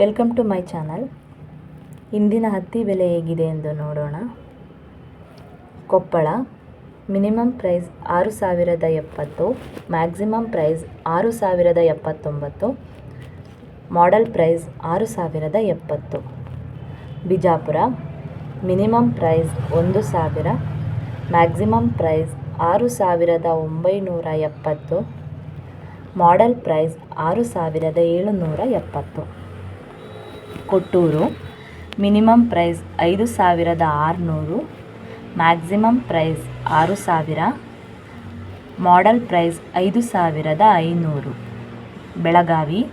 Welcome to my channel ಇಂದಿನ ಹತ್ತಿ ಬೆಲೆ ಹೇಗಿದೆ ಎಂದು ನೋಡೋಣ. ಕೊಪ್ಪಳ ಮಿನಿಮಮ್ ಪ್ರೈಸ್ ಆರು ಸಾವಿರದ ಎಪ್ಪತ್ತು ಮ್ಯಾಕ್ಸಿಮಮ್ ಪ್ರೈಸ್ ಆರು ಸಾವಿರದ ಎಪ್ಪತ್ತೊಂಬತ್ತು ಮಾಡೆಲ್ ಪ್ರೈಸ್ ಆರು ಸಾವಿರದ ಎಪ್ಪತ್ತು. ಬಿಜಾಪುರ ಮಿನಿಮಮ್ ಪ್ರೈಸ್ ಒಂದು ಸಾವಿರ ಮ್ಯಾಕ್ಸಿಮಮ್ ಪ್ರೈಸ್ ಆರು ಸಾವಿರದ ಒಂಬೈನೂರ ಎಪ್ಪತ್ತು ಮಾಡೆಲ್ ಪ್ರೈಸ್ ಆರು ಸಾವಿರದ ಏಳುನೂರ ಎಪ್ಪತ್ತು. ಕೊಟ್ಟೂರು. ಮಿನಿಮಮ್ ಪ್ರೈಸ್ ಐದು ಸಾವಿರದ ಆರುನೂರು. ಮ್ಯಾಕ್ಸಿಮಮ್ ಪ್ರೈಸ್ ಆರು ಸಾವಿರ. ಮಾಡಲ್ ಪ್ರೈಸ್ ಐದು ಸಾವಿರದ ಐನೂರು. ಬೆಳಗಾವಿ.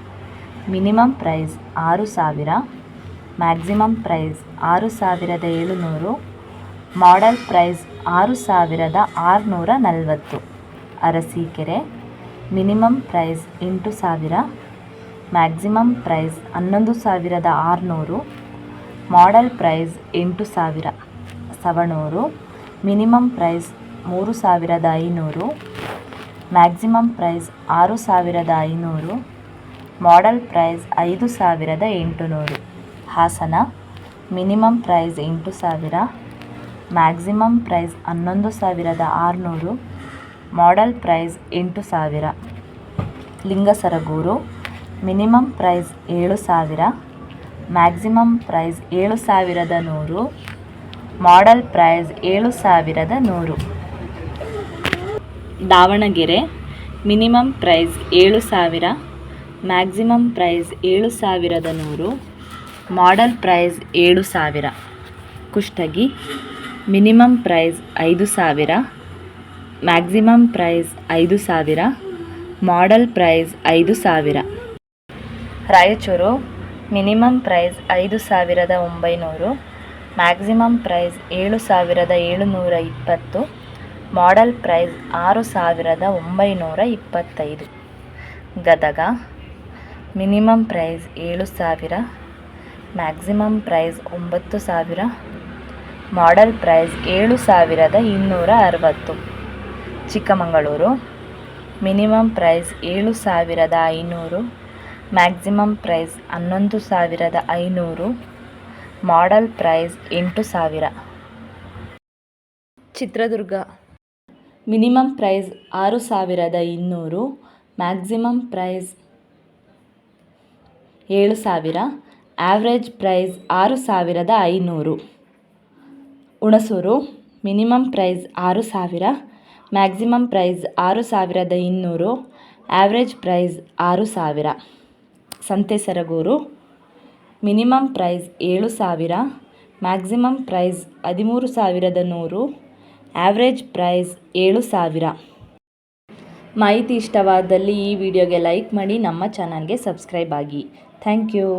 ಮಿನಿಮಮ್ ಪ್ರೈಸ್ ಆರು ಸಾವಿರ. ಮ್ಯಾಕ್ಸಿಮಮ್ ಪ್ರೈಸ್ ಆರು ಸಾವಿರದ ಏಳುನೂರು. ಮಾಡಲ್ ಪ್ರೈಸ್ ಆರು ಸಾವಿರದ ಆರುನೂರ ನಲವತ್ತು. ಅರಸೀಕೆರೆ. ಮಿನಿಮಮ್ ಪ್ರೈಸ್ ಎಂಟು ಸಾವಿರ. ಮ್ಯಾಕ್ಸಿಮಮ್ ಪ್ರೈಸ್ ಹನ್ನೊಂದು ಸಾವಿರದ ಆರುನೂರು, ಮಾಡಲ್ ಪ್ರೈಸ್ ಎಂಟು ಸಾವಿರ ಸವಣೂರು, ಮಿನಿಮಮ್ ಪ್ರೈಸ್ ಮೂರು ಸಾವಿರದ ಐನೂರು, ಮ್ಯಾಕ್ಸಿಮಮ್ ಪ್ರೈಸ್ ಆರು ಸಾವಿರದ ಐನೂರು, ಮಾಡಲ್ ಪ್ರೈಸ್ ಐದು ಸಾವಿರದ ಎಂಟುನೂರು. ಹಾಸನ, ಮಿನಿಮಮ್ ಪ್ರೈಸ್ ಎಂಟು ಸಾವಿರ, ಮ್ಯಾಕ್ಸಿಮಮ್ ಪ್ರೈಸ್ ಹನ್ನೊಂದು ಸಾವಿರದ ಆರುನೂರು, ಮಾಡಲ್ ಪ್ರೈಸ್ ಎಂಟು ಸಾವಿರ. ಲಿಂಗಸರಗೂರು ಮಿನಿಮಮ್ ಪ್ರೈಸ್ ಏಳು ಸಾವಿರ, ಮ್ಯಾಕ್ಸಿಮಮ್ ಪ್ರೈಸ್ ಏಳು ಸಾವಿರದ ನೂರು, ಮಾಡಲ್ ಪ್ರೈಸ್ ಏಳು ಸಾವಿರದ ನೂರು. ದಾವಣಗೆರೆ, ಮಿನಿಮಮ್ ಪ್ರೈಸ್ ಏಳು ಸಾವಿರ, ಮ್ಯಾಕ್ಸಿಮಮ್ ಪ್ರೈಸ್ ಏಳು ಸಾವಿರದ ನೂರು, ಮಾಡೆಲ್ ಪ್ರೈಸ್ ಏಳು ಸಾವಿರ. ಕುಷ್ಟಗಿ, ಮಿನಿಮಮ್ ಪ್ರೈಸ್ ಐದು ಸಾವಿರ, ಮ್ಯಾಕ್ಸಿಮಮ್ ಪ್ರೈಸ್ ಐದು ಸಾವಿರ, ಮಾಡಲ್ ಪ್ರೈಸ್ ಐದು ಸಾವಿರ. ರಾಯಚೂರು ಮಿನಿಮಮ್ ಪ್ರೈಸ್ ಐದು ಸಾವಿರದ ಒಂಬೈನೂರು, ಮ್ಯಾಕ್ಸಿಮಮ್ ಪ್ರೈಸ್ ಏಳು ಸಾವಿರದ ಏಳುನೂರ ಇಪ್ಪತ್ತು, ಮಾಡೆಲ್ ಪ್ರೈಸ್ ಆರು ಸಾವಿರದ ಒಂಬೈನೂರ ಇಪ್ಪತ್ತೈದು. ಗದಗ, ಮಿನಿಮಮ್ ಪ್ರೈಸ್ ಏಳು ಸಾವಿರ, ಮ್ಯಾಕ್ಸಿಮಮ್ ಪ್ರೈಸ್ ಒಂಬತ್ತು ಸಾವಿರ, ಮಾಡೆಲ್ ಪ್ರೈಸ್ ಏಳು ಸಾವಿರದ ಇನ್ನೂರ ಅರವತ್ತು. ಚಿಕ್ಕಮಗಳೂರು, ಮಿನಿಮಮ್ ಪ್ರೈಸ್ ಏಳು ಸಾವಿರದ ಐನೂರು ಮ್ಯಾಕ್ಸಿಮಮ್ ಪ್ರೈಸ್ ಹನ್ನೊಂದು ಸಾವಿರದ ಐನೂರು, ಮಾಡಲ್ ಪ್ರೈಸ್ ಎಂಟು ಸಾವಿರ. ಚಿತ್ರದುರ್ಗ. ಮಿನಿಮಮ್ ಪ್ರೈಸ್ ಆರು ಸಾವಿರದ ಇನ್ನೂರು, ಮ್ಯಾಕ್ಸಿಮಮ್ ಪ್ರೈಸ್ ಏಳು ಸಾವಿರ, ಆವ್ರೇಜ್ ಪ್ರೈಸ್ ಆರು ಸಾವಿರದ ಐನೂರು. ಹುಣಸೂರು, ಮಿನಿಮಮ್ ಪ್ರೈಸ್ ಆರು ಸಾವಿರ, ಮ್ಯಾಕ್ಸಿಮಮ್ ಪ್ರೈಸ್ ಆರು ಸಾವಿರದ ಇನ್ನೂರು, ಆವ್ರೇಜ್ ಪ್ರೈಸ್ ಆರು ಸಾವಿರ. ಸಂತೆ ಸರಗೂರು. ಮಿನಿಮಮ್ ಪ್ರೈಸ್ ಏಳು ಸಾವಿರ, ಮ್ಯಾಕ್ಸಿಮಮ್ ಪ್ರೈಸ್ ಹದಿಮೂರು ಸಾವಿರದ ನೂರು ಆ್ಯಾವ್ರೇಜ್ ಪ್ರೈಸ್ ಏಳು ಸಾವಿರ. ಮಾಹಿತಿ ಇಷ್ಟವಾದಲ್ಲಿ ಈ ವಿಡಿಯೋಗೆ ಲೈಕ್ ಮಾಡಿ, ನಮ್ಮ ಚಾನಲ್ಗೆ ಸಬ್ಸ್ಕ್ರೈಬ್ ಆಗಿ. Thank you.